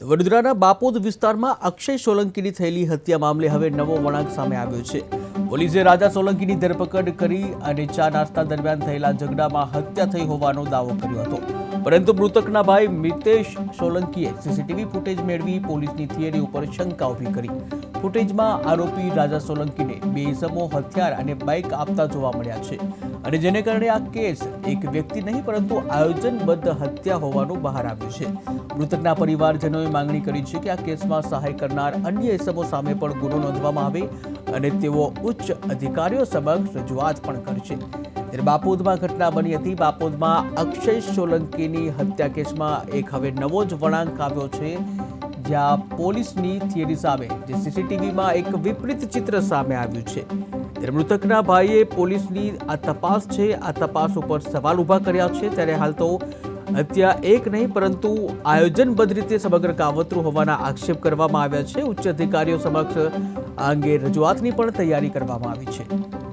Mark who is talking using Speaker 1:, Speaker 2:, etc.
Speaker 1: વડોદરાના બાપોદ વિસ્તારમાં અક્ષય સોલંકીની થયેલી હત્યા મામલે હવે નવો વળાંક સામે આવ્યો છે. પોલીસે રાજા સોલંકીની ધરપકડ કરી અને ચા નાસ્તા દરમિયાન થયેલા ઝઘડામાં હત્યા થઈ હોવાનો દાવો કર્યો હતો. પરંતુ મૃતકના ભાઈ મિતેશ સોલંકીએ સીસીટીવી ફૂટેજ મેળવી પોલીસની થિયરી ઉપર શંકા ઊભી કરી. ફૂટેજમાં આરોપી રાજા સોલંકીને બે ઇસમો હથિયાર અને બાઇક આપતા જોવા મળ્યા છે. અને જેને કારણે આ કેસ એક વ્યક્તિ નહીં, પરંતુ આયોજનબદ્ધ હત્યા હોવાનું બહાર આવ્યું છે. મૃતકના પરિવારજનોએ માંગણી કરી છે કે આ કેસમાં સહાય કરનાર અન્ય ઇસમો સામે પણ ગુનો નોંધવામાં આવે અને તેઓ ઉચ્ચ અધિકારીઓ સમક્ષ રજૂઆત પણ કરશે. ત્યારે બાપોદમાં ઘટના બની હતી. બાપોદમાં અક્ષય સોલંકીની હત્યા કેસમાં એક હવે નવો જ વળાંક આવ્યો છે. જ્યાં પોલીસની થિયરી સામે, જે સીસીટીવીમાં એક વિપરીત ચિત્ર સામે આવ્યું છે. મૃતકના ભાઈએ પોલીસની આ તપાસ છે, આ તપાસ ઉપર સવાલ ઊભા કર્યા છે. ત્યારે હાલ તો હત્યા એક નહીં, પરંતુ આયોજનબદ્ધ રીતે સમગ્ર કાવતરું હોવાના આક્ષેપ કરવામાં આવ્યા છે. ઉચ્ચ અધિકારીઓ સમક્ષ આ અંગે રજૂઆતની પણ તૈયારી કરવામાં આવી છે.